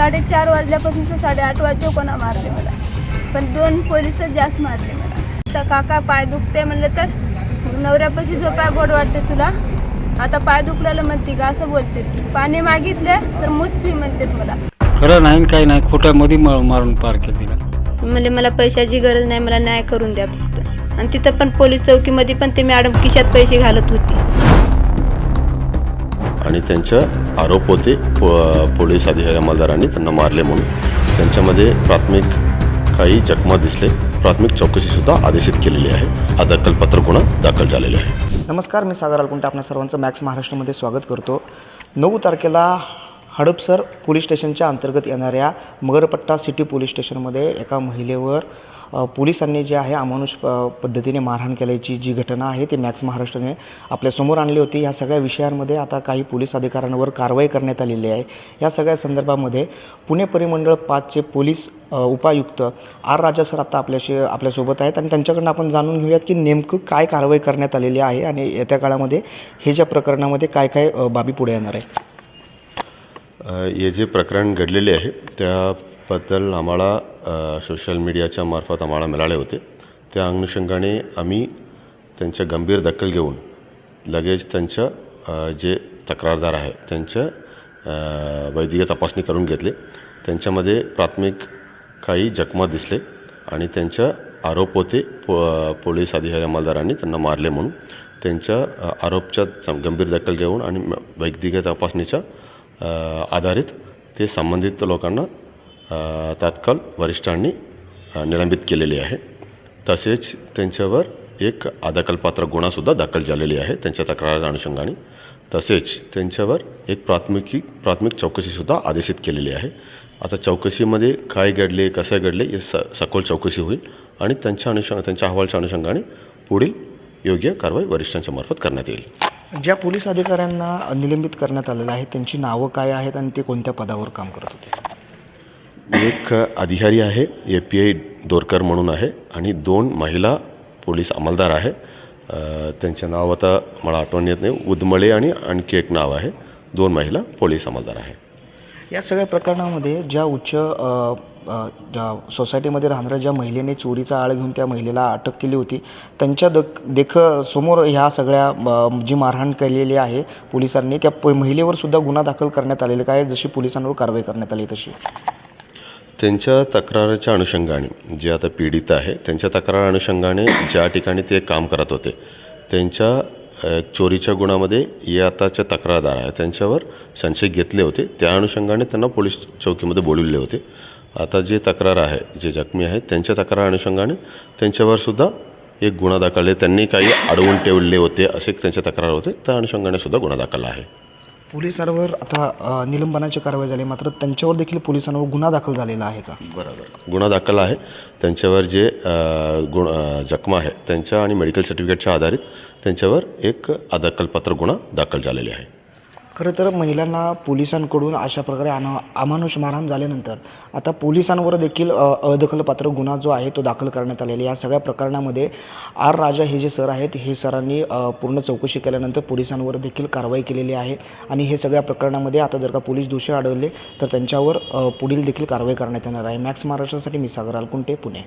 साडेचार वाजल्यापासून साडेआठ वाजता कोणा मारले मला. पण दोन पोलिसच जास्त मारले मला. तर काका पाय दुखते म्हणलं तर नवऱ्यापाशी झोपाय गोड वाटते तुला. आता पाय दुखल्याला म्हणते का असं बोलते ती. पाणी मागितले तर मूत पी म्हणतात मला. खरं नाही काही नाही खोट्यामध्ये म- मारून पार केलं तिला. म्हणजे मला पैशाची गरज नाही मला न्याय करून द्या फक्त. आणि तिथं पण पोलीस चौकीमध्ये पण ते मॅडम खिशात पैसे घालत होती. आणि त्यांचा आरोप होते पो पोलीस अधिकारी अंमलदारांनी त्यांना मारले म्हणून. त्यांच्यामध्ये प्राथमिक काही जखमा दिसले. प्राथमिक चौकशीसुद्धा आदेशित केलेली आहे. हा दखलपत्र गुन्हा दाखल झालेले आहे. नमस्कार मी सागर अलकुंटे आपल्या सर्वांचं मॅक्स महाराष्ट्रामध्ये स्वागत करतो. नऊ तारखेला हडपसर पोलीस स्टेशनच्या अंतर्गत येणाऱ्या मगरपट्टा सिटी पोलीस स्टेशनमध्ये एका महिलेवर पोलिसांनी जे आहे अमानुष प पद्धतीने मारहाण केल्याची जी घटना आहे ती मॅक्स महाराष्ट्राने आपल्यासमोर आणली होती. या सगळ्या विषयांमध्ये आता काही पोलीस अधिकाऱ्यांवर कारवाई करण्यात आलेली आहे. या सगळ्या संदर्भामध्ये पुणे परिमंडळ पाचचे पोलीस उपायुक्त आर राजा सर आता आपल्याशी आपल्यासोबत आहेत आणि त्यांच्याकडनं आपण जाणून घेऊयात की नेमकं काय कारवाई करण्यात आलेली आहे आणि येत्या काळामध्ये हे ज्या प्रकरणामध्ये काय काय बाबी पुढे येणार आहे हे जे प्रकरण घडलेले आहे त्या बद्दल आम्हाला सोशल मीडियाच्या मार्फत आम्हाला मिळाले होते. त्या अनुषंगाने आम्ही त्यांच्या गंभीर दखल घेऊन लगेच त्यांच्या जे तक्रारदार आहे त्यांच्या वैद्यकीय तपासणी करून घेतले. त्यांच्यामध्ये प्राथमिक काही जखमा दिसले आणि त्यांच्या आरोप होते पो पोलीस अधिकारी अंमलदारांनी त्यांना मारले म्हणून. त्यांच्या आरोपच्या गंभीर दखल घेऊन आणि म- वैद्यकीय तपासणीच्या आधारित ते संबंधित लोकांना तात्काळ वरिष्ठांनी निलंबित केलेले आहे. तसेच त्यांच्यावर एक अदखलपात्र गुन्हासुद्धा दाखल झालेली आहे त्यांच्या तक्रार अनुषंगाने. तसेच त्यांच्यावर एक प्राथमिकी प्राथमिक चौकशीसुद्धा आदेशित केलेली आहे. आता चौकशीमध्ये काय घडले कसं घडले हे स सखोल चौकशी होईल आणि त्यांच्या अनुषंग त्यांच्या अहवालच्या अनुषंगाने पुढील योग्य कारवाई वरिष्ठांच्या मार्फत करण्यात येईल. ज्या पोलीस अधिकाऱ्यांना निलंबित करण्यात आलेलं आहे त्यांची नावं काय आहेत आणि ते कोणत्या पदावर काम करत होते? एक अधिकारी आहे ए पी आय दोरकर म्हणून आहे आणि दोन महिला पोलीस अंमलदार आहे. त्यांचं नाव आता मला आठवण येत नाही. उदमळे आणि आणखी एक नाव आहे. दोन महिला पोलीस अंमलदार आहे. या सगळ्या प्रकरणामध्ये ज्या उच्च ज्या सोसायटीमध्ये राहणाऱ्या ज्या महिलेने चोरीचा आळ घेऊन त्या महिलेला अटक केली होती त्यांच्या दख देख समोर ह्या सगळ्या जी मारहाण केलेली आहे पोलिसांनी त्या प महिलेवर सुद्धा गुन्हा दाखल करण्यात आलेला काय जशी पोलिसांवर कारवाई करण्यात आली तशी. त्यांच्या तक्राराच्या अनुषंगाने जे आता पीडित आहे त्यांच्या तक्रार अनुषंगाने ज्या ठिकाणी ते काम करत होते त्यांच्या चोरीच्या गुणामध्ये हे आताचे तक्रारदार आहे त्यांच्यावर संशय घेतले होते. त्या अनुषंगाने त्यांना पोलीस चौकीमध्ये बोलवले होते. आता जे तक्रार आहे जे जखमी आहेत त्यांच्या तक्रार अनुषंगाने त्यांच्यावर सुद्धा एक गुन्हा दाखल आहे. त्यांनी काही अडवून ठेवले होते असे त्यांच्या तक्रार होते. त्या अनुषंगाने सुद्धा गुन्हा दाखल आहे. पोलिसांवर आता निलंबनाची कारवाई झाली. मात्र त्यांच्यावर देखील पोलिसांवर गुन्हा दाखल झालेला आहे का? बरोबर. गुन्हा दाखल आहे. त्यांच्यावर जे गुण जखमा आहे त्यांच्या आणि मेडिकल सर्टिफिकेटच्या आधारित त्यांच्यावर एक अदखलपत्र गुन्हा दाखल झालेले आहे. खरं तर महिलांना पोलिसांकडून अशा प्रकारे अना अमानुष मारहाण झाल्यानंतर आता पोलिसांवर देखील अदखलपात्र गुन्हा जो आहे तो दाखल करण्यात आलेला आहे. या सगळ्या प्रकरणामध्ये आर. राजा हे जे सर आहेत हे सरांनी पूर्ण चौकशी केल्यानंतर पोलिसांवर देखील कारवाई केलेली आहे. आणि हे सगळ्या प्रकरणामध्ये आता जर का पोलीस दोषी आढळले तर त्यांच्यावर पुढील देखील कारवाई करण्यात येणार आहे. मॅक्स महाराष्ट्रासाठी मी सागर अलकुंटे पुणे.